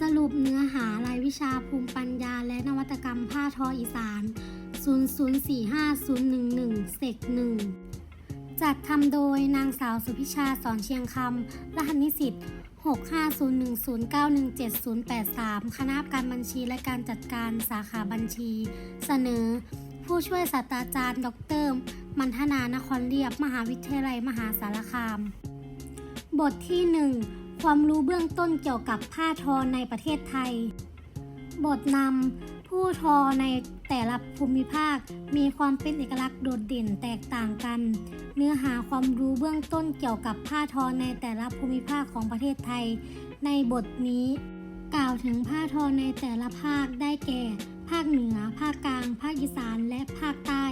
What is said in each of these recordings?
สรุปเนื้อหารายวิชาภูมิปัญญาและนวัตกรรมผ้าทออีสาน 0045011เสกหนึ่งจัดทำโดยนางสาวสุพิชาสอนเชียงคำรหัสนิสิต65010917083 คณะการบัญชีและการจัดการสาขาบัญชี เสนอ ผู้ช่วยศาสตราจารย์ ดร มันธนานครเรียบ มหาวิทยาลัยมหาสารคาม บทที่ 1 ความรู้เบื้องต้นเกี่ยวกับผ้าทอในประเทศไทย บทนำผู้ทอในแต่ละภูมิภาคมีความเป็นเอกลักษณ์โดดเด่นแตกต่างกัน เนื้อหาความรู้เบื้องต้นเกี่ยวกับผ้าทอในแต่ละภูมิภาคของประเทศไทย ในบทนี้ กล่าวถึงผ้าทอในแต่ละภาคได้แก่ ภาคเหนือ ภาคกลาง ภาคอีสานและภาคใต้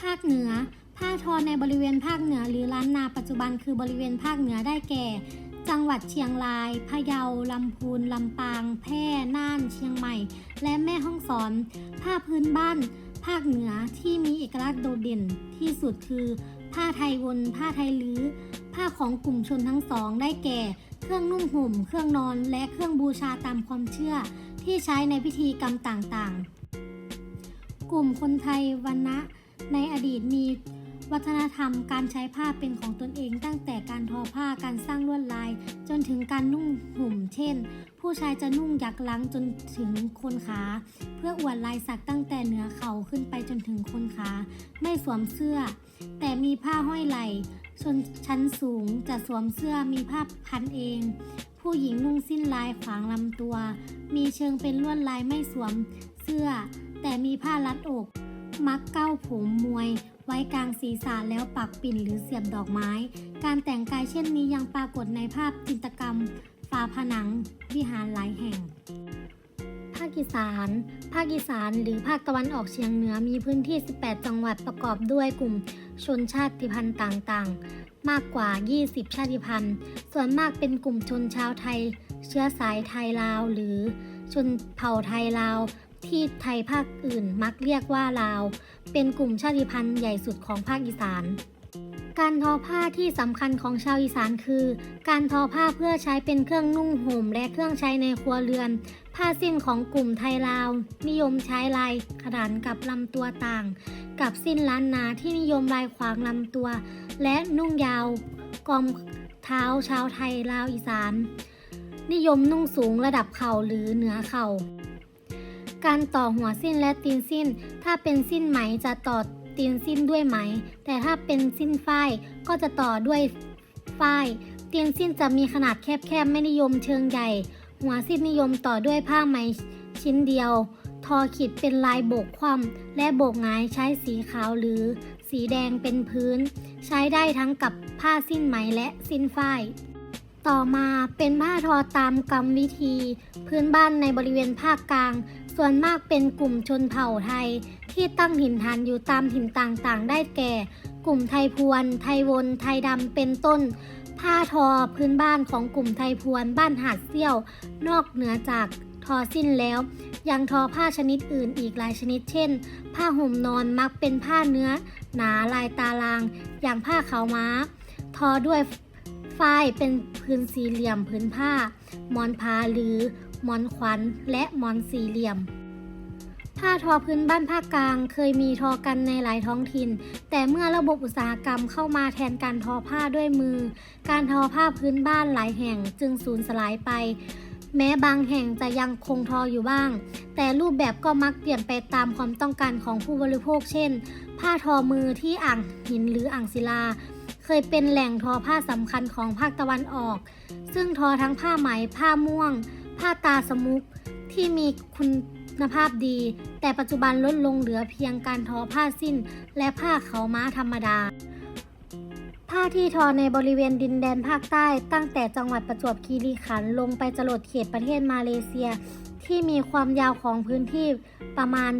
ภาคเหนือผ้าทอในบริเวณภาคเหนือหรือล้านนาปัจจุบันคือบริเวณภาคเหนือได้แก่ จังหวัดเชียงราย พะเยา ลำพูน ลำปาง แพร่ น่าน เชียงใหม่ และแม่ฮ่องสอน ผ้าพื้นบ้าน ภาคเหนือที่มีเอกลักษณ์โดดเด่นที่สุดคือ ผ้าไทยวน ผ้าไทยลื้อ ผ้าของกลุ่มชนทั้งสองได้แก่ เครื่องนุ่งห่ม เครื่องนอน และเครื่องบูชาตามความเชื่อ ที่ใช้ในพิธีกรรมต่างๆ กลุ่มคนไทยวันนะในอดีตมี วัฒนธรรมการใช้ผ้าเป็นของตนเอง ตั้งแต่การทอผ้าการสร้างลวดลาย จนถึงการนุ่งห่ม เช่น ผู้ชายจะนุ่งยักลังจนถึงโคนขา เพื่ออวดลายสักตั้งแต่เหนือเข่าขึ้นไปจนถึงโคนขา ไม่สวมเสื้อ แต่มีผ้าห้อยไหล่ชนชั้นสูงจะสวมเสื้อมีผ้าพันเอง ผู้หญิงนุ่งสิ้นลายขวางลำตัว มีเชิงเป็นลวดลายไม่สวมเสื้อ แต่มีผ้ารัดอก มักเก้าผมมวย ไว้กลางศีรษะแล้วปักปิ่นหรือเสียบดอกไม้ การแต่งกายเช่นนี้ยังปรากฏในภาพจิตรกรรม ฝาผนัง วิหารหลายแห่ง ภาคอีสาน ภาคอีสานหรือภาคตะวันออกเฉียงเหนือมีพื้นที่ 18 จังหวัดประกอบด้วยกลุ่มชนชาติพันธุ์ต่างๆ มากกว่า 20 ชาติพันธุ์ ส่วนมากเป็นกลุ่มชนชาวไทย เชื้อสายไทยลาวหรือชนเผ่าไทยลาว ที่ไทยภาคอื่นมักเรียกว่าลาว เป็นกลุ่มชาติพันธุ์ใหญ่สุดของภาคอีสาน การทอผ้าที่สำคัญของชาวอีสานคือ การทอผ้าเพื่อใช้เป็นเครื่องนุ่งห่มและเครื่องใช้ในครัวเรือน ผ้าสิ้นของกลุ่มไทยลาว นิยมใช้ลายขนานกับลำตัวต่าง กับสิ้นล้านนาที่นิยมลายขวางลำตัว และนุ่งยาวกอมเท้าชาวไทยลาวอีสาน นิยมนุ่งสูงระดับเข่าหรือเหนือเข่า การต่อหัวสิ้นและตีนสิ้น ถ้าเป็นสิ้นไหมจะต่อตีนสิ้นด้วยไหม แต่ถ้าเป็นสิ้นฝ้ายก็จะต่อด้วยฝ้ายตีนสิ้นจะมีขนาดแคบๆไม่นิยมเชิงใหญ่ หัวสิ้นนิยมต่อด้วยผ้าไหมชิ้นเดียว ทอขีดเป็นลายโบกคว่ำและโบกงายใช้สีขาวหรือ สีแดงเป็นพื้น ใช้ได้ทั้งกับผ้าสิ้นไหมและสิ้นฝ้ายต่อมาเป็นผ้าทอตามกรรมวิธี พื้นบ้านในบริเวณภาคกลาง ส่วนมากเป็นกลุ่มชนเผ่าไทย ที่ตั้งถิ่นฐานอยู่ตามถิ่นต่างๆ ได้แก่ กลุ่มไทยพวน ไทยวน ไทยดำเป็นต้น ผ้าทอพื้นบ้านของกลุ่มไทยพวน บ้านหาดเซี่ยว นอกเหนือจากทอสิ้นแล้วยังทอผ้าชนิดอื่นอีกหลายชนิดเช่น ผ้าห่มนอนมักเป็นผ้าเนื้อ หนาลายตาราง อย่างผ้าขาวม้า ทอด้วย ฝ้ายเป็นพื้นสี่เหลี่ยมพื้นผ้า มอนผ้าหรือ มอนขวัญและมอนสี่เหลี่ยม ผ้าทอพื้นบ้านภาคกลางเคยมีทอกันในหลายท้องถิ่น แต่เมื่อระบบอุตสาหกรรมเข้ามาแทนการทอผ้าด้วยมือ การทอผ้าพื้นบ้านหลายแห่งจึงสูญสลายไป แม้บางแห่งจะยังคงทออยู่บ้าง แต่รูปแบบก็มักเปลี่ยนไปตามความต้องการของผู้บริโภค เช่น ผ้าทอมือที่อ่างหินหรืออ่างศิลา เคยเป็นแหล่งทอผ้าสำคัญของภาคตะวันออก ซึ่งทอทั้งผ้าไหม ผ้าม่วง ผ้าตาสมุก ที่มีคุณภาพดี แต่ปัจจุบันลดลงเหลือเพียงการทอผ้าสิ้น และผ้าเขาม้าธรรมดา ผ้าที่ทอในบริเวณดินแดนภาคใต้ ตั้งแต่จังหวัดประจวบคีรีขันธ์ลงไปจรดเขตประเทศมาเลเซีย ที่มีความยาวของพื้นที่ประมาณ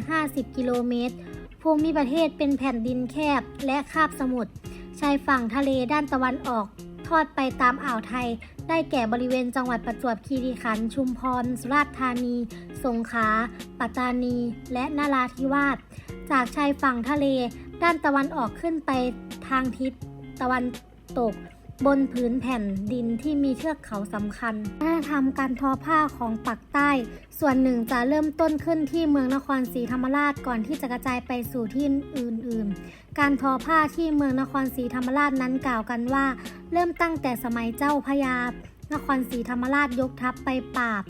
750 กิโลเมตรภูมิประเทศเป็นแผ่นดินแคบและคาบสมุทร ชายฝั่งทะเลด้านตะวันออก ทอดไปตามอ่าวไทย ได้แก่บริเวณจังหวัดประจวบคีรีขันธ์ ชุมพร สุราษฎร์ธานี สงขลา ปัตตานี และนราธิวาส จากชายฝั่งทะเล ด้านตะวันออกขึ้นไปทางทิศตะวันตก บนผืนแผ่นดินที่มีเทือกเขาสำคัญวัฒนธรรมการทอผ้าของปักใต้ ส่วนหนึ่งจะเริ่มต้นขึ้นที่เมืองนครศรีธรรมราชก่อนที่จะกระจายไปสู่ที่อื่นๆ การทอผ้าที่เมืองนครศรีธรรมราชนั้นกล่าวกันว่า เริ่มตั้งแต่สมัยเจ้าพญานครศรีธรรมราชยกทัพไปปราบ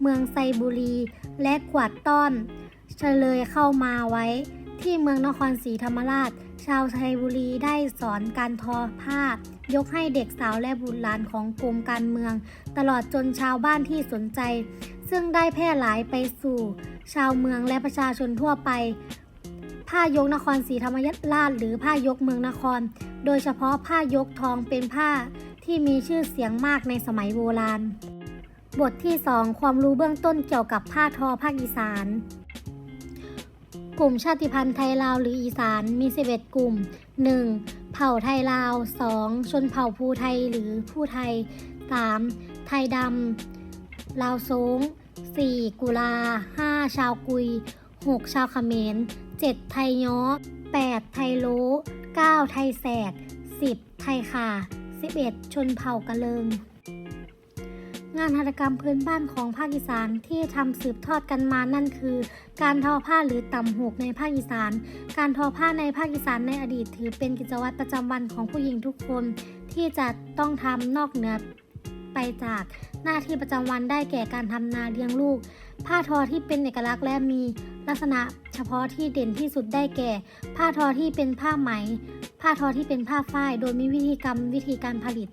เมืองไซบุรีและกวาดต้อนเฉลยเข้ามาไว้ ที่เมืองนครศรีธรรมราช ชาวไทยบุรีได้สอนการทอผ้า ยกให้เด็กสาวและบุตรหลานของกรมการเมือง ตลอดจนชาวบ้านที่สนใจ ซึ่งได้แพร่หลายไปสู่ ชาวเมืองและประชาชนทั่วไป ผ้ายกนครศรีธรรมราชหรือผ้ายกเมืองนคร โดยเฉพาะผ้ายกทองเป็นผ้าที่มีชื่อเสียงมากในสมัยโบราณ บทที่ 2 ความรู้เบื้องต้นเกี่ยวกับผ้าทอภาคอีสาน กลุ่มชาติพันธุ์ไทยลาวหรืออีสานมี 11 กลุ่ม 1. เผ่าไทยลาว 2. ชนเผ่าภูไทยหรือผู้ไทย 3. ไทยดำลาวโซง 4. กุลา 5. ชาวกุย 6. ชาวเขมร 7. ไทยย้อ 8. ไทยโล 9. ไทยแสก 10. ไทยข่า 11. ชนเผ่ากะเลิง งานหัตถกรรมพื้นบ้านของภาคอีสานที่ทำสืบทอดกันมานั่นคือ การทอผ้าหรือต่ำหูกในภาคอีสาน การทอผ้าในภาคอีสานในอดีตถือเป็นกิจวัตรประจำวันของผู้หญิงทุกคน ที่จะต้องทำนอกเหนือไปจากหน้าที่ประจำวันได้แก่การทำนาเลี้ยงลูก ผ้าทอที่เป็นเอกลักษณ์และมีลักษณะเฉพาะที่เด่นที่สุดได้แก่ ผ้าทอที่เป็นผ้าไหม ผ้าทอที่เป็นผ้าฝ้าย โดยมีวิธีกรรมวิธีการผลิต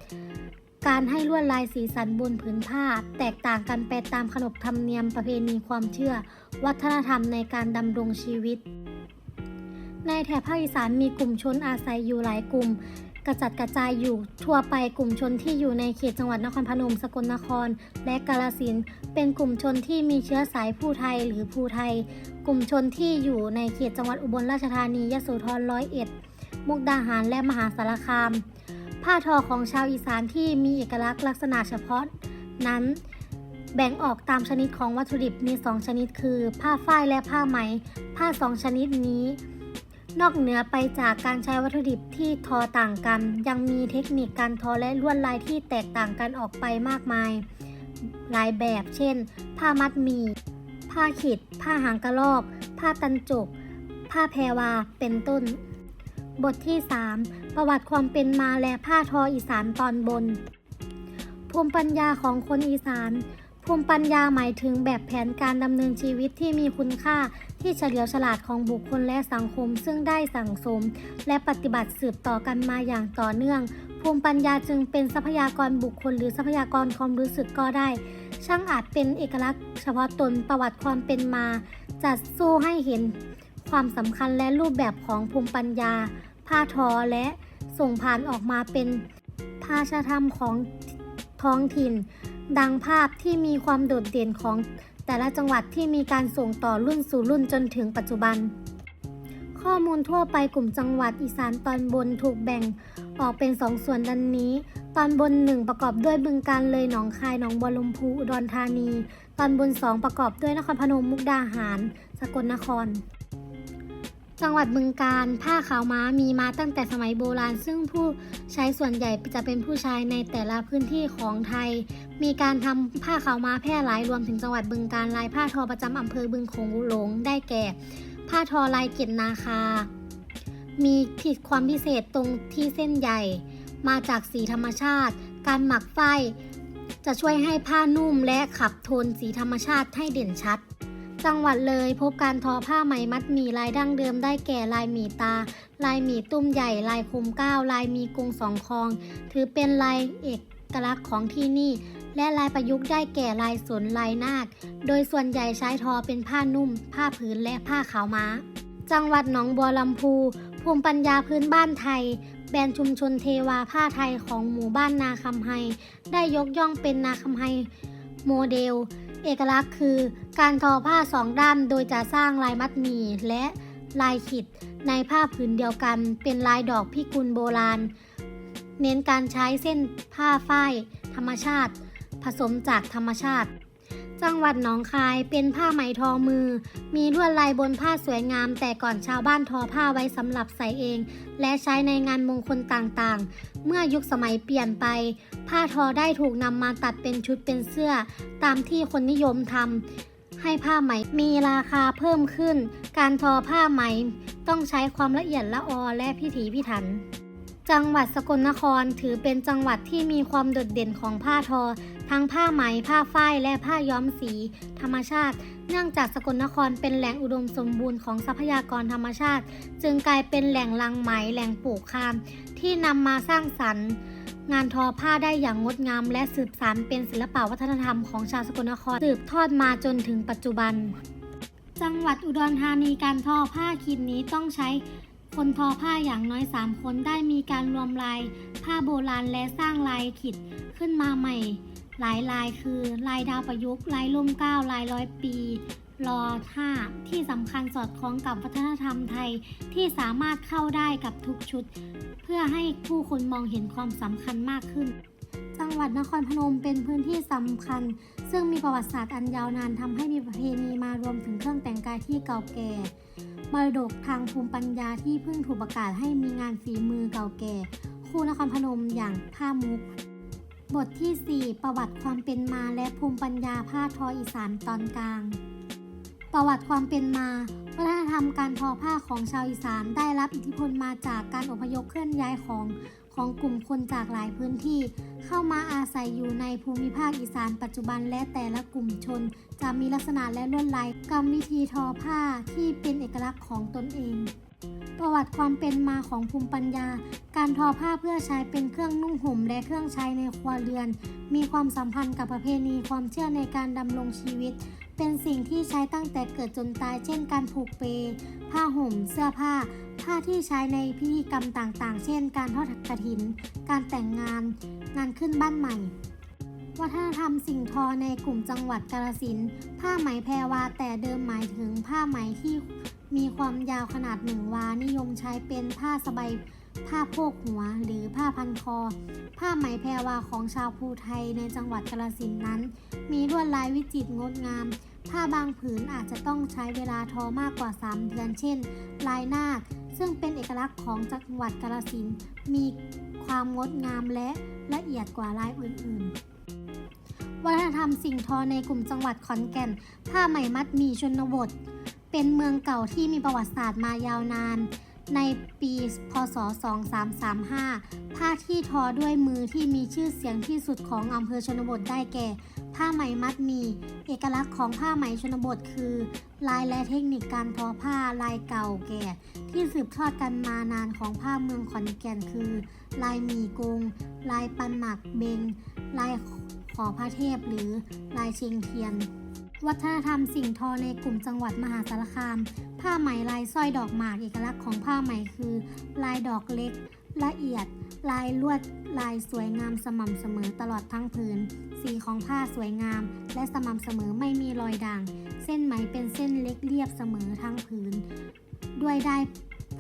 การให้ลวดลายสีสันบนผืนผ้า แตกต่างกันไปตามขนบธรรมเนียมประเพณีความเชื่อ วัฒนธรรมในการดำรงชีวิต ในแถบภาคอีสานมีกลุ่มชนอาศัยอยู่หลายกลุ่ม กระจัดกระจายอยู่ทั่วไปกลุ่มชนที่อยู่ในเขตจังหวัดนครพนมสกลนคร และกาฬสินธ์เป็นกลุ่มชนที่มีเชื้อสายผู้ไทยหรือภูไทย กลุ่มชนที่อยู่ในเขตจังหวัดอุบลราชธานียโสธรร้อยเอ็ดมุกดาหารและมหาสารคาม ผ้าทอของชาวอีสานที่มีเอกลักษณ์ลักษณะเฉพาะ นั้นแบ่งออกตามชนิดของวัตถุดิบมี 2 ชนิดคือ ผ้าฝ้ายและผ้าไหม ผ้า2ชนิดนี้ นอกเหนือไปจากการใช้วัตถุดิบที่ทอต่างกัน ยังมีเทคนิคการทอและลวดลายที่แตกต่างกันออกไปมากมาย หลายแบบ เช่น ผ้ามัดหมีผ้าขิดผ้าหางกระรอก ผ้าตันจกผ้าแพรวาเป็นต้น บทที่ 3 ประวัติความเป็นมาและผ้าทออีสานตอนบน ภูมิปัญญาของคนอีสาน ภูมิปัญญาหมายถึงแบบแผนการดำเนินชีวิตที่มีคุณค่าที่เฉลียวฉลาดของบุคคลและสังคม ซึ่งได้สั่งสม และปฏิบัติสืบต่อกันมาอย่างต่อเนื่อง ภูมิปัญญาจึงเป็นทรัพยากรบุคคล หรือทรัพยากรความรู้สึกก็ได้ ช่างอาจเป็นเอกลักษณ์ เฉพาะตนประวัติความเป็นมา จัดสู้ให้เห็น ความสำคัญและรูปแบบของภูมิปัญญา ผ้าทอและส่งผ่านออกมาเป็นภาชธรรมของท้องถิ่น ดังภาพที่มีความโดดเด่นของแต่ละจังหวัดที่มีการส่งต่อรุ่นสู่รุ่นจนถึงปัจจุบัน ข้อมูลทั่วไปกลุ่มจังหวัดอีสานตอนบนถูกแบ่งออกเป็นสองส่วนดังนี้ ตอนบนหนึ่งประกอบด้วยบึงการเลยหนองคายหนองบัวลำพูอุดรธานี ตอนบนสองประกอบด้วยนครพนมมุกดาหาร สกลนคร จังหวัดบึงการผ้าขาวม้ามีมาตั้งแต่สมัยโบราณ ซึ่งผู้ใช้ส่วนใหญ่จะเป็นผู้ชายในแต่ละพื้นที่ของไทย มีการทำผ้าขาวม้าแพร่หลายรวมถึงจังหวัดบึงการลายผ้าทอประจำอำเภอบึงโขงหลงได้แก่ ผ้าทอลายเกล็ดนาคา มีผิดความพิเศษตรงที่เส้นใหญ่ มาจากสีธรรมชาติ การหมักฝ้ายจะช่วยให้ผ้านุ่มและขับโทนสีธรรมชาติให้เด่นชัด จังหวัดเลยพบการทอผ้าไหมมัดหมี่ลายดั้งเดิมได้แก่ลายหมี่ตา ลายหมี่ตุ้มใหญ่ ลายคุมเก้าลายมีกรงสองคอง ถือเป็นลายเอกลักษณ์ของที่นี่ และลายประยุกต์ได้แก่ลายสนลายนาค โดยส่วนใหญ่ใช้ทอเป็นผ้านุ่ม ผ้าผืนและผ้าขาวม้า จังหวัดหนองบัวลำพู ภูมิปัญญาพื้นบ้านไทย แบรนด์ชุมชนเทวาผ้าไทยของหมู่บ้านนาคำไฮได้ยกย่องเป็นนาคำไฮโมเดล เอกลักษณ์คือการทอผ้าสองด้านโดยจะสร้างลายมัดหมี่และลายขิดในผ้าผืนเดียวกันเป็นลายดอกพิกุลโบราณ เน้นการใช้เส้นผ้าฝ้ายธรรมชาติ ผสมจากธรรมชาติ จังหวัดหนองคายเป็นผ้าไหมทอมือ มีลวดลายบนผ้าสวยงาม แต่ก่อนชาวบ้านทอผ้าไว้สำหรับใส่เอง และใช้ในงานมงคลต่างๆ เมื่อยุคสมัยเปลี่ยนไป ผ้าทอได้ถูกนำมาตัดเป็นชุดเป็นเสื้อ ตามที่คนนิยมทำให้ผ้าไหมมีราคาเพิ่มขึ้น การทอผ้าไหม ต้องใช้ความละเอียดละออและพิถีพิถัน จังหวัดสกลนครถือเป็นจังหวัดที่มีความโดดเด่นของผ้าทอ ทั้งผ้าไหม ผ้าฝ้าย และผ้าย้อมสี ธรรมชาติ เนื่องจากสกลนครเป็นแหล่งอุดมสมบูรณ์ของทรัพยากรธรรมชาติ จึงกลายเป็นแหล่งลังไหม แหล่งปลูกคาม ที่นำมาสร้างสรรค์ งานทอผ้าได้อย่างงดงาม และสืบสานเป็นศิลปวัฒนธรรมของชาวสกลนครสืบทอดมาจนถึงปัจจุบัน จังหวัดอุดรธานีการทอผ้าขีดนี้ต้องใช้ คนทอผ้าอย่างน้อย 3 คนได้มีการรวมลาย ผ้าโบราณและสร้างลายขิดขึ้นมาใหม่ หลายลายคือ ลายดาวประยุกต์ลายล่มเก้าลายร้อยปีรอท่าที่สำคัญสอดคล้องกับวัฒนธรรมไทยที่สามารถเข้าได้กับทุกชุด เพื่อให้ผู้คนมองเห็นความสำคัญมากขึ้น จังหวัดนครพนมเป็นพื้นที่สำคัญ ซึ่งมีประวัติศาสตร์อันยาวนานทำให้มีประเพณีมารวมถึงเครื่องแต่งกายที่เก่าแก่ มรดกทางภูมิปัญญาที่เพิ่งถูกประกาศให้มีงานฝีมือเก่าแก่ คู่นครพนมอย่างผ้ามุก บทที่ 4 ประวัติความเป็นมาและภูมิปัญญาผ้าทออีสานตอนกลาง ประวัติความเป็นมา วัฒนธรรมการทอผ้าของชาวอีสานได้รับอิทธิพลมาจากการอพยพเคลื่อนย้ายของ ของกลุ่มคนจากหลายพื้นที่ เข้ามาอาศัยอยู่ในภูมิภาคอีสานปัจจุบันและแต่ละกลุ่มชน จะมีลักษณะและลวดลายกรรมวิธีทอผ้าที่เป็นเอกลักษณ์ของตนเอง ประวัติความเป็นมาของภูมิปัญญา การทอผ้าเพื่อใช้เป็นเครื่องนุ่งห่มและเครื่องใช้ในครัวเรือน มีความสัมพันธ์กับประเพณีความเชื่อในการดำรงชีวิต เป็นสิ่งที่ใช้ตั้งแต่เกิดจนตาย เช่นการผูกเป ผ้าห่ม เสื้อผ้า ผ้าที่ใช้ในพิธีกรรมต่างๆ เช่น การทอดกฐิน การแต่งงาน งานขึ้นบ้านใหม่ วัฒนธรรมสิ่งทอในกลุ่มจังหวัดกาฬสินธุ์ผ้าไหมแพรวาแต่เดิมหมายถึงผ้าไหมที่มีความยาวขนาดหนึ่งวา นิยมใช้เป็นผ้าสบายผ้าโพกหัวหรือผ้าพันคอ ผ้าไหมแพรวาของชาวภูไทยในจังหวัดกาฬสินนั้น มีลวดลายวิจิตรงดงาม ผ้าบางผืนอาจจะต้องใช้เวลาทอมากกว่า 3 เดือน เช่น ลายนาค ซึ่งเป็นเอกลักษณ์ของจังหวัดกาฬสินธุ์มีความงดงามและละเอียดกว่าลายอื่นๆ วัฒนธรรมสิ่งทอในกลุ่มจังหวัดขอนแก่น ผ้าไหมมัดมีชนบท เป็นเมืองเก่าที่มีประวัติศาสตร์มายาวนาน ในปี พศ 2335 ผ้าที่ทอด้วยมือที่มีชื่อเสียงที่สุดของอำเภอชนบทได้แก่ ผ้าไหมมัดมี เอกลักษณ์ของผ้าไหมชนบทคือ ลายและเทคนิคการทอผ้าลายเก่าแก่ ที่สืบทอดกันมานานของผ้าเมืองขอนแก่นคือ ลายหมีกง ลายปันหมักเบง ลายขอพระเทพหรือลายเชียงเทียน วัฒนธรรมสิ่งทอในกลุ่มจังหวัดมหาสารคาม ผ้าไหมลายสร้อยดอกหมากเอกลักษณ์ของผ้าไหมคือ ลายดอกเล็ก ละเอียด ลายลวดลายสวยงามสม่ำเสมอตลอดทั้งผืน สีของผ้าสวยงาม และสม่ำเสมอไม่มีรอยด่าง เส้นไหมเป็นเส้นเล็กเรียบเสมอทั้งผืน ด้วยได้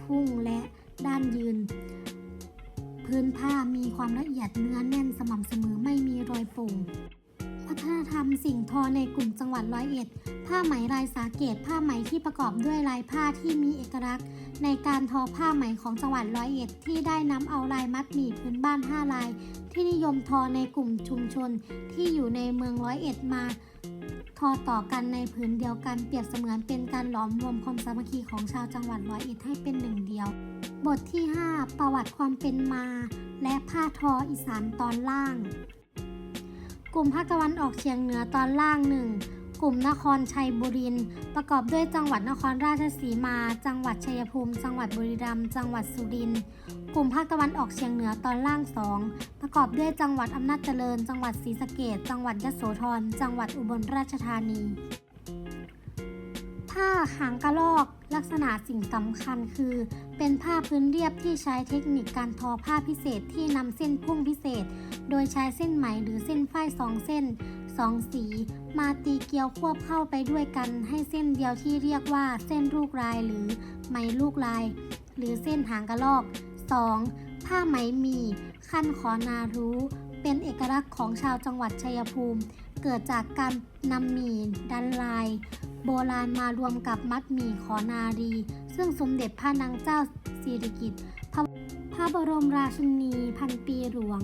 พุ่งและด้านยืน พื้นผ้ามีความละเอียดเนื้อแน่นสม่ำเสมอไม่มีรอยปุ่ง วัฒนธรรมสิ่งทอในกลุ่มจังหวัดร้อยเอ็ด ผ้าไหมลายสาเกต ผ้าไหมที่ประกอบด้วยลายผ้าที่มีเอกลักษณ์ ในการทอผ้าไหมของจังหวัดร้อยเอ็ด ที่ได้นำเอาลายมัดหมี่พื้นบ้าน5ลาย ที่นิยมทอในกลุ่มชุมชน ที่อยู่ในเมืองร้อยเอ็ดมาทอต่อกันในผืนเดียวกันเปรียบเสมือนเป็นการหลอมรวมความสามัคคีของชาวจังหวัดร้อยเอ็ดให้เป็นหนึ่งเดียว บทที่ 5 ประวัติความเป็นมา และผ้าทออีสานตอนล่าง กลุ่มภาคตะวันออกเฉียงเหนือตอนล่างหนึ่งกลุ่มนครชัยบุรีประกอบด้วยจังหวัดนครราชสีมา จังหวัดชัยภูมิ จังหวัดบุรีรัมย์จังหวัดสุรินทร์กลุ่มภาคตะวันออกเฉียงเหนือตอนล่างสองประกอบด้วยจังหวัดอำนาจเจริญ จังหวัดศรีสะเกษจังหวัดยโสธรจังหวัดอุบลราชธานีผ้าหางกระรอกลักษณะสิ่งสำคัญคือ เป็นผ้าพื้นเรียบที่ใช้เทคนิคการทอผ้าพิเศษที่นำเส้นพุ่งพิเศษ โดยใช้เส้นไหมหรือเส้นฝ้ายสองเส้นสองสี มาตีเกลียวควบเข้าไปด้วยกัน ให้เส้นเดียวที่เรียกว่าเส้นลูกลายหรือไหมลูกลาย หรือเส้นหางกระรอก 2. ผ้าไหมหมีขั้นขอนารู้ เป็นเอกลักษณ์ของชาวจังหวัดชัยภูมิ เกิดจากการนำหมีดันลาย โบราณมารวมกับมัดหมี่ขอนารี ซึ่งสมเด็จพระนางเจ้าสิริกิติ์พระบรมราชินีพันปีหลวง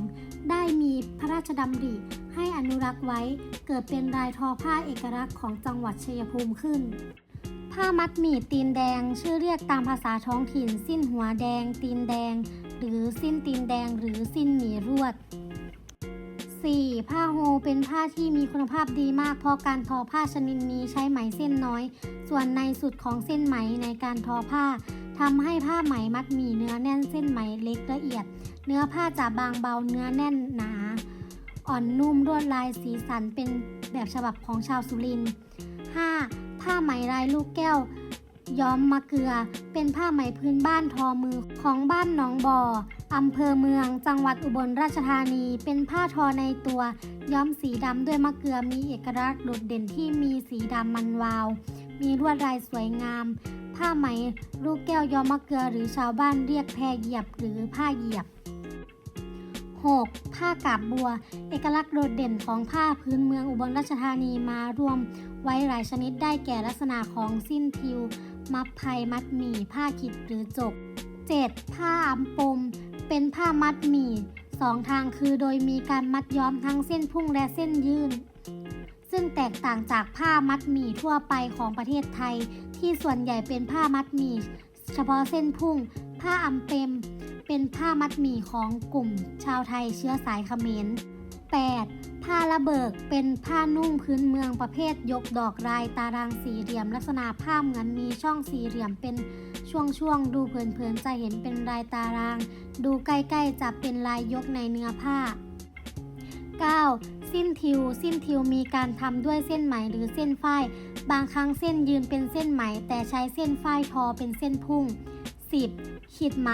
ได้มีพระราชดำริให้อนุรักษ์ไว้เกิดเป็นลายทอผ้าเอกลักษณ์ของจังหวัดชัยภูมิขึ้น ผ้ามัดหมี่ตีนแดง ชื่อเรียกตามภาษาท้องถิ่น สิ้นหัวแดง ตีนแดง หรือสิ้นตีนแดงหรือสิ้นหมี่รวด 4. ผ้าโฮเป็นผ้าที่มีคุณภาพดีมาก เพราะการทอผ้าชนิดนี้ใช้ไหมเส้นน้อย ส่วนในสุดของเส้นไหมในการทอผ้าทำให้ผ้าไหมมัดหมี่เนื้อแน่นเส้นไหมเล็กละเอียด เนื้อผ้าจะบางเบาเนื้อแน่นหนา อ่อนนุ่มลวดลายสีสันเป็นแบบฉบับของชาวสุรินทร์ 5. ผ้าไหมลายลูกแก้ว ย้อมมะเกลือ เป็นผ้าไหมพื้นบ้านทอมือของบ้านหนองบ่ออำเภอเมือง จังหวัดอุบลราชธานี เป็นผ้าทอในตัว ย้อมสีดำด้วยมะเกลือมีเอกลักษณ์โดดเด่นที่มีสีดำมันวาว มีลวดลายสวยงาม ผ้าไหมลูกแก้วย้อมมะเกลือหรือชาวบ้านเรียกแพรเหยียบหรือผ้าเหยียบ 6. ผ้ากาบบัว เอกลักษณ์โดดเด่นของผ้าพื้นเมืองอุบลราชธานีมารวม ไว้หลายชนิดได้แก่ลักษณะของสิ้นทิว มัดไพมัดหมี่ผ้าขิดหรือจก 7. ผ้าอัมปม เป็นผ้ามัดหมี่สองทางคือโดยมีการมัดย้อมทั้งเส้นพุ่งและเส้นยืนซึ่งแตกต่างจากผ้ามัดหมี่ทั่วไปของประเทศไทย ที่ส่วนใหญ่เป็นผ้ามัดหมี่เฉพาะเส้นพุ่ง ผ้าอัมเปม เป็นผ้ามัดหมี่ของกลุ่มชาวไทยเชื้อสายเขมร 8. ผ้าระเบิกเป็นผ้านุ่งพื้นเมืองประเภทยกดอกลายตารางสี่เหลี่ยม ลักษณะผ้าเหมือนมีช่องสี่เหลี่ยมเป็นช่วงๆดูเผินๆจะเห็นเป็นลายตาราง ดูใกล้ๆจะเป็นลายยกในเนื้อผ้า 9. สิ้นทิว สิ้นทิวมีการทำด้วยเส้นไหมหรือเส้นฝ้าย บางครั้งเส้นยืนเป็นเส้นไหม แต่ใช้เส้นฝ้ายทอเป็นเส้นพุ่ง 10. ขีดไหม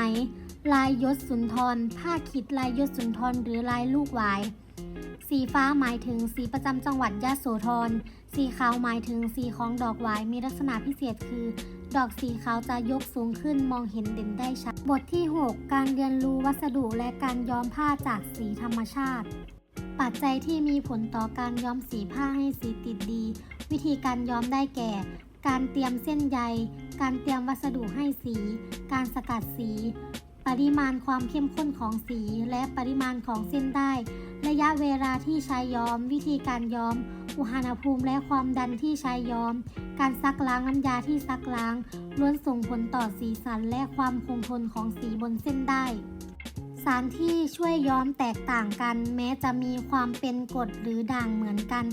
ลายยศสุนทร ผ้าขีดลายยศสุนทรหรือลายลูกหวาย สีฟ้าหมายถึงสีประจำจังหวัดยะโสธร สีขาวหมายถึงสีของดอกหวายมีลักษณะพิเศษคือ ดอกสีขาวจะยกสูงขึ้นมองเห็นเด่นได้ชัด บทที่ 6 การเรียนรู้วัสดุและการย้อมผ้าจากสีธรรมชาติ ปัจจัยที่มีผลต่อการย้อมสีผ้าให้สีติดดี วิธีการย้อมได้แก่ การเตรียมเส้นใย การเตรียมวัสดุให้สี การสกัดสี ปริมาณความเข้มข้นของสีและปริมาณของเส้นได้ ระยะเวลาที่ใช้ย้อม วิธีการย้อม อุณหภูมิและความดันที่ใช้ย้อม การซักล้างน้ำยาที่ซักล้างล้วนส่งผลต่อสีสันและความคงทนของสีบนเส้นได้ สารที่ช่วยย้อมแตกต่างกัน แม้จะมีความเป็นกรดหรือด่างเหมือนกัน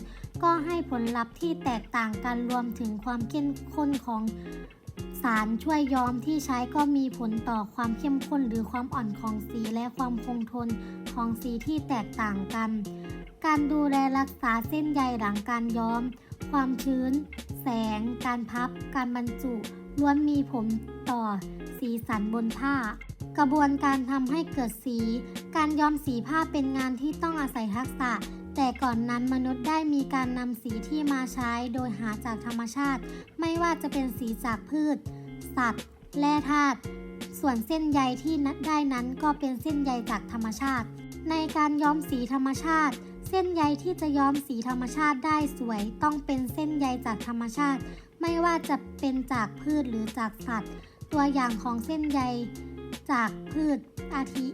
ก็ให้ผลลัพธ์ที่แตกต่างกันรวมถึงความเข้มข้นของสารช่วยย้อมที่ใช้ก็มีผลต่อความเข้มข้นหรือความอ่อนของสีและความคงทน ของสีที่แตกต่างกัน การดูแลรักษาเส้นใยหลังการย้อม ความชื้น แสง การพับ การบรรจุล้วนมีผลต่อสีสันบนผ้า กระบวนการทำให้เกิดสี การย้อมสีผ้าเป็นงานที่ต้องอาศัยทักษะ แต่ก่อนนั้นมนุษย์ได้มีการนำสีที่มาใช้โดยหาจากธรรมชาติ ไม่ว่าจะเป็นสีจากพืช สัตว์ แร่ธาตุส่วนเส้นใยที่ได้นั้นก็เป็นเส้นใยจากธรรมชาติ ในการย้อมสีธรรมชาติ เส้นใยที่จะย้อมสีธรรมชาติได้สวย ต้องเป็นเส้นใยจากธรรมชาติ ไม่ว่าจะเป็นจากพืชหรือจากสัตว์ ตัวอย่างของเส้นใยจากพืช อาทิ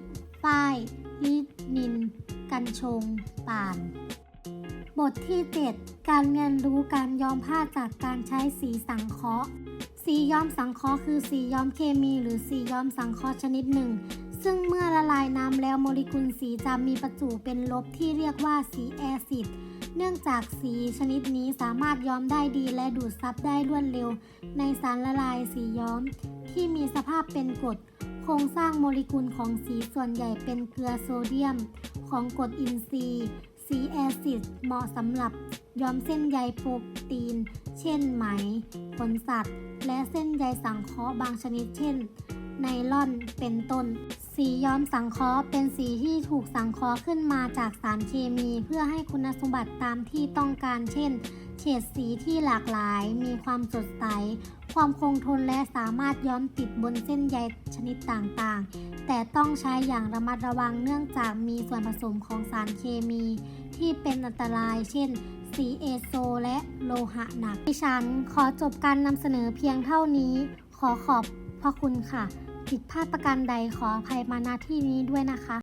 ฝ้ายลินิน กัญชงป่าน บทที่ 7 การเรียนรู้การย้อมผ้าจากการใช้สีสังเคราะห์ สีย้อมสังเคราะห์คือสีย้อมเคมี หรือสีย้อมสังเคราะห์ชนิดหนึ่ง ซึ่งเมื่อละลายน้ำแล้วโมเลกุลสีจะมีประจุเป็นลบที่เรียกว่าสีแอซิดเนื่องจากสีชนิดนี้สามารถย้อมได้ดีและดูดซับได้รวดเร็ว ในสารละลายสีย้อม ที่มีสภาพเป็นกรดโครงสร้างโมเลกุลของสีส่วนใหญ่เป็นเกลือโซเดียม ของกรดอินทรีย์ สีแอซิดเหมาะสำหรับย้อมเส้นใยโปรตีน เช่นไหม ขนสัตว์ และเส้นใยสังเคราะห์บางชนิดเช่น ไนล่อนเป็นต้น สีย้อมสังเคราะห์เป็นสีที่ถูกสังเคราะห์ขึ้นมาจากสารเคมี เพื่อให้คุณสมบัติตามที่ต้องการเช่น เฉดสีที่หลากหลาย มีความสดใส ความคงทนและสามารถย้อมติดบนเส้นใยชนิดต่างๆ แต่ต้องใช้อย่างระมัดระวังเนื่องจากมีส่วนผสมของสารเคมี ที่เป็นอันตราย เช่นสสีเอโซและโลหะหนัก ดิฉันขอจบการนำเสนอเพียงเท่านี้ ขอขอบพระคุณค่ะ ผิดพลาดประการใดขออภัยมาณที่นี้ด้วยนะคะ